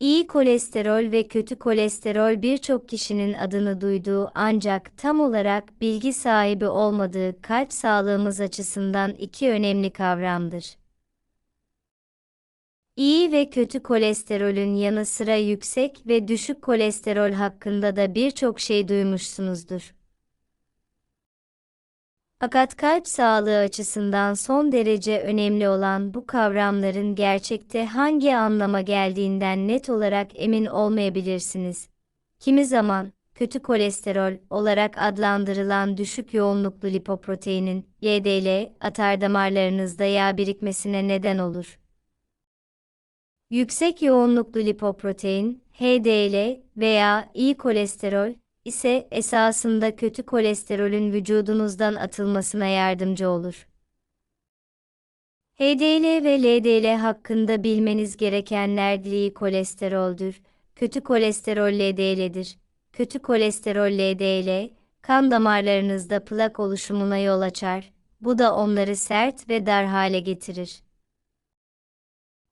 İyi kolesterol ve kötü kolesterol birçok kişinin adını duyduğu ancak tam olarak bilgi sahibi olmadığı kalp sağlığımız açısından iki önemli kavramdır. İyi ve kötü kolesterolün yanı sıra yüksek ve düşük kolesterol hakkında da birçok şey duymuşsunuzdur. Fakat kalp sağlığı açısından son derece önemli olan bu kavramların gerçekte hangi anlama geldiğinden net olarak emin olmayabilirsiniz. Kimi zaman kötü kolesterol olarak adlandırılan düşük yoğunluklu lipoproteinin YDL atar damarlarınızda yağ birikmesine neden olur. Yüksek yoğunluklu lipoprotein, HDL veya iyi kolesterol ise esasında kötü kolesterolün vücudunuzdan atılmasına yardımcı olur. HDL ve LDL hakkında bilmeniz gerekenler iyi kolesteroldür. Kötü kolesterol LDL'dir. Kötü kolesterol LDL, kan damarlarınızda plak oluşumuna yol açar. Bu da onları sert ve dar hale getirir.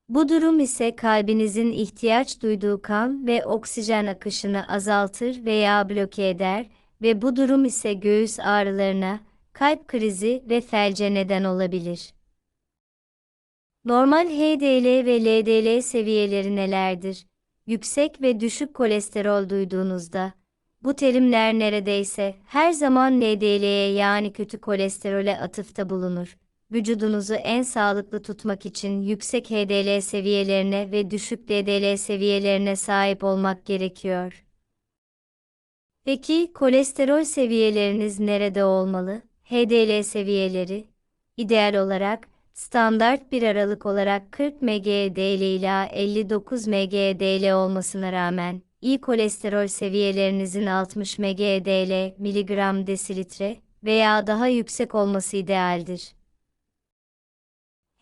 Bu durum ise kalbinizin ihtiyaç duyduğu kan ve oksijen akışını azaltır veya bloke eder ve bu durum ise göğüs ağrılarına, kalp krizi ve felce neden olabilir. Normal HDL ve LDL seviyeleri nelerdir? Yüksek ve düşük kolesterol duyduğunuzda, bu terimler neredeyse her zaman LDL'ye yani kötü kolesterole atıfta bulunur vücudunuzu en sağlıklı tutmak için yüksek HDL seviyelerine ve düşük LDL seviyelerine sahip olmak gerekiyor. Peki kolesterol seviyeleriniz nerede olmalı? HDL seviyeleri ideal olarak standart bir aralık olarak 40 mgDL ila 59 mgDL olmasına rağmen iyi kolesterol seviyelerinizin 60 mgDL miligram desilitre veya daha yüksek olması idealdir.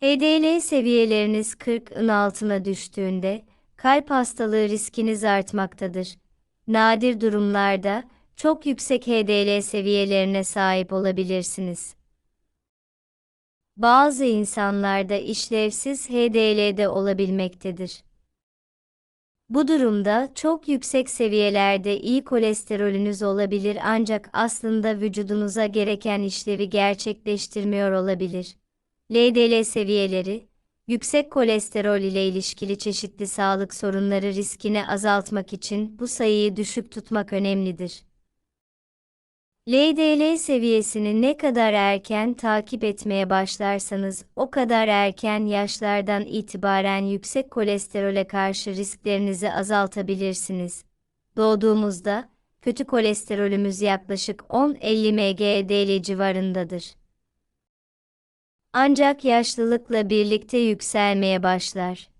HDL seviyeleriniz 40'ın altına düştüğünde kalp hastalığı riskiniz artmaktadır. Nadir durumlarda çok yüksek HDL seviyelerine sahip olabilirsiniz. Bazı insanlarda işlevsiz HDL de olabilmektedir. Bu durumda çok yüksek seviyelerde iyi kolesterolünüz olabilir ancak aslında vücudunuza gereken işlevi gerçekleştirmiyor olabilir. LDL seviyeleri, yüksek kolesterol ile ilişkili çeşitli sağlık sorunları riskini azaltmak için bu sayıyı düşük tutmak önemlidir. LDL seviyesini ne kadar erken takip etmeye başlarsanız o kadar erken yaşlardan itibaren yüksek kolesterole karşı risklerinizi azaltabilirsiniz. Doğduğumuzda kötü kolesterolümüz yaklaşık 10-50 mg/dl civarındadır ancak yaşlılıkla birlikte yükselmeye başlar.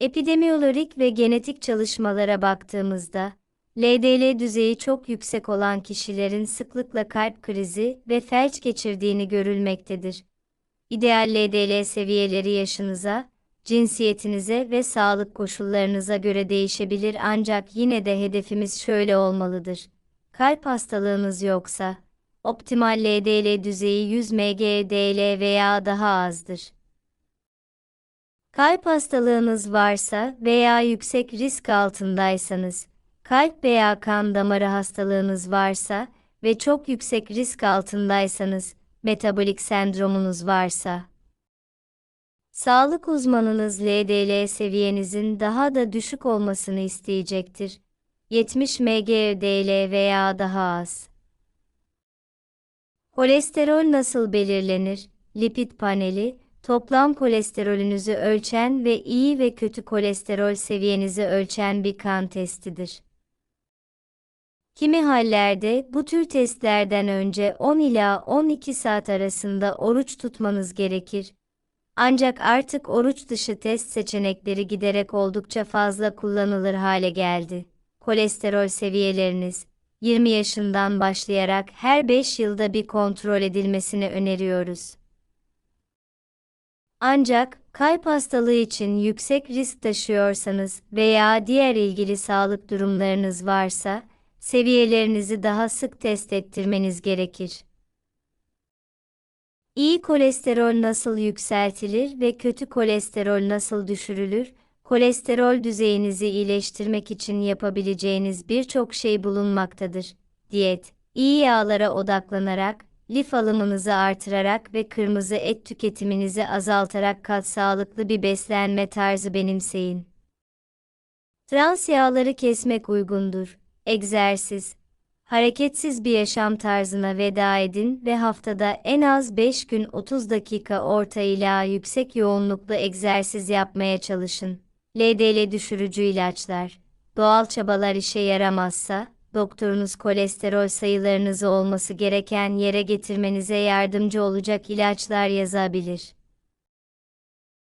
Epidemiyolojik ve genetik çalışmalara baktığımızda, LDL düzeyi çok yüksek olan kişilerin sıklıkla kalp krizi ve felç geçirdiğini görülmektedir. İdeal LDL seviyeleri yaşınıza, cinsiyetinize ve sağlık koşullarınıza göre değişebilir ancak yine de hedefimiz şöyle olmalıdır. Kalp hastalığınız yoksa, optimal LDL düzeyi 100 mg/dl veya daha azdır. Kalp hastalığınız varsa veya yüksek risk altındaysanız, kalp veya kan damarı hastalığınız varsa ve çok yüksek risk altındaysanız, metabolik sendromunuz varsa, sağlık uzmanınız LDL seviyenizin daha da düşük olmasını isteyecektir. 70 mg/dl veya daha az. Kolesterol nasıl belirlenir? Lipid paneli, toplam kolesterolünüzü ölçen ve iyi ve kötü kolesterol seviyenizi ölçen bir kan testidir. Kimi hallerde bu tür testlerden önce 10 ila 12 saat arasında oruç tutmanız gerekir. Ancak artık oruç dışı test seçenekleri giderek oldukça fazla kullanılır hale geldi. Kolesterol seviyeleriniz 20 yaşından başlayarak her 5 yılda bir kontrol edilmesini öneriyoruz. Ancak kalp hastalığı için yüksek risk taşıyorsanız veya diğer ilgili sağlık durumlarınız varsa, seviyelerinizi daha sık test ettirmeniz gerekir. İyi kolesterol nasıl yükseltilir ve kötü kolesterol nasıl düşürülür? Kolesterol düzeyinizi iyileştirmek için yapabileceğiniz birçok şey bulunmaktadır. Diyet, iyi yağlara odaklanarak, lif alımınızı artırarak ve kırmızı et tüketiminizi azaltarak kat sağlıklı bir beslenme tarzı benimseyin. Trans yağları kesmek uygundur. Egzersiz, hareketsiz bir yaşam tarzına veda edin ve haftada en az 5 gün 30 dakika orta ila yüksek yoğunluklu egzersiz yapmaya çalışın. LDL düşürücü ilaçlar. Doğal çabalar işe yaramazsa, doktorunuz kolesterol sayılarınızı olması gereken yere getirmenize yardımcı olacak ilaçlar yazabilir.